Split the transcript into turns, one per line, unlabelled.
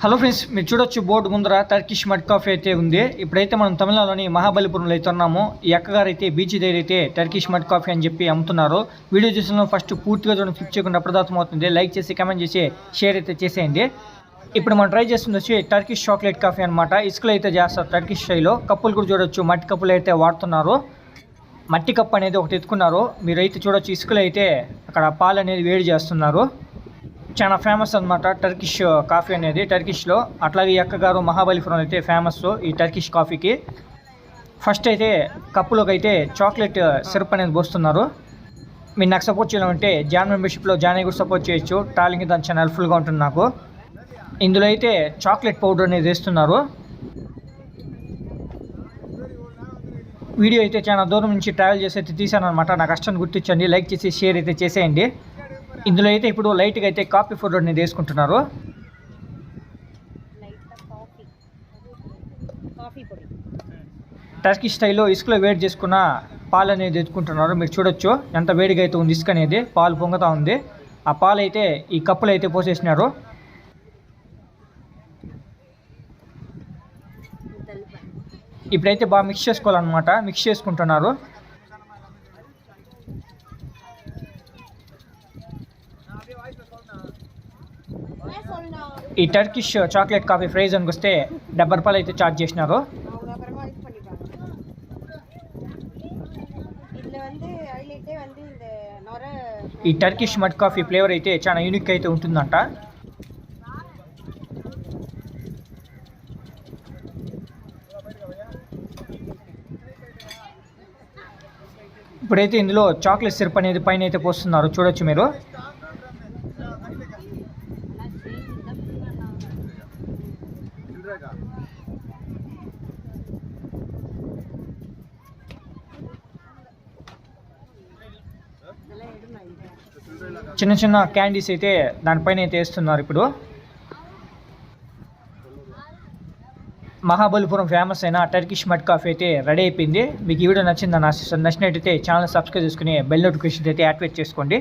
Hello friends మీరు చూడొచ్చు board ముందర టర్కిష్ మడ్ కాఫీ అయితే ఉంది. ఇప్పుడైతే మనం తమిళనాడులోని మహాబలిపురంలో అయితే ఉన్నాము ఈ అక్కగారు అయితే బీచ్ దగ్గర అయితే టర్కిష్ మడ్ కాఫీ అని చెప్పి అమ్ముతున్నారు. వీడియో చూసిన ఫస్ట్ పూర్తిగా చూడండి క్లిక్ చేయకుండా అప్రదార్థం అవుతుంది లైక్ చేసి కమెంట్ చేసి షేర్ అయితే చేసేయండి. ఇప్పుడు మనం ట్రై చేస్తుంది వచ్చి టర్కిష్ చాక్లెట్ కాఫీ అనమాట ఇసుకలు అయితే చేస్తారు టర్కిష్ స్టైల్లో కప్పులు కూడా చూడొచ్చు మట్టి కప్పులు అయితే వాడుతున్నారు. మట్టి కప్పు అనేది ఒకటి ఎత్తుకున్నారు. మీరైతే చూడొచ్చు ఇసుకలు అయితే అక్కడ పాలు అనేది వేడి చేస్తున్నారు. చాలా ఫేమస్ అనమాట టర్కిష్ కాఫీ అనేది. టర్కిష్లో అట్లాగే ఈ అక్కగారు మహాబలిపురం అయితే ఫేమస్ ఈ టర్కిష్ కాఫీకి ఫస్ట్ అయితే కప్పులోకి అయితే చాక్లెట్ సిరప్ uh, అనేది పోస్తున్నారు. మీరు నాకు సపోర్ట్ చేయాలంటే జాన్ మెంబర్షిప్లో జాన్ కూడా సపోర్ట్ చేయొచ్చు. టాలింగ్ దాని చాలా హెల్ప్ఫుల్గా ఉంటుంది నాకు. ఇందులో అయితే చాక్లెట్ పౌడర్ అనేది వేస్తున్నారు. వీడియో అయితే చాలా దూరం నుంచి ట్రావెల్ చేసి అయితే తీసాను అనమాట నా కష్టాన్ని గుర్తించండి. లైక్ చేసి షేర్ అయితే చేసేయండి. ఇందులో అయితే ఇప్పుడు లైట్గా అయితే కాఫీ పౌడర్ అనేది వేసుకుంటున్నారు. టర్కీ స్టైల్లో ఇసుకలో వేడి చేసుకున్న పాలు అనేది ఎత్తుకుంటున్నారు. మీరు చూడొచ్చు ఎంత వేడిగా అయితే ఉంది ఇసుక అనేది పాలు పొంగుతా ఉంది. ఆ పాలు అయితే ఈ కప్పులు అయితే పోసేసినారు. ఇప్పుడైతే బాగా మిక్స్ చేసుకోవాలన్నమాట. మిక్స్ చేసుకుంటున్నారు. ఈ టర్కిష్ చాక్లెట్ కాఫీ ఫ్రైజ్ అని వస్తే డెబ్బై రూపాయలు అయితే ఛార్జ్ చేసినారు. ఈ టర్కిష్ మడ్ కాఫీ ఫ్లేవర్ అయితే చాలా యూనిక్ అయితే ఉంటుందంట. ఇప్పుడైతే ఇందులో చాక్లెట్ సిరప్ అనేది పైన అయితే పోస్తున్నారు. చూడొచ్చు మీరు. చిన్న చిన్న క్యాండీస్ అయితే దానిపైన అయితే వేస్తున్నారు ఇప్పుడు. మహాబలిపురం ఫేమస్ అయిన టర్కిష్ మట్ కాఫీ అయితే రెడీ అయిపోయింది. మీకు ఈ వీడియో నచ్చిందని ఆశిస్తాను నచ్చినట్టయితే ఛానల్ సబ్స్క్రైబ్ చేసుకుని బెల్ నోటిఫికేషన్ అయితే యాక్టివేట్ చేసుకోండి.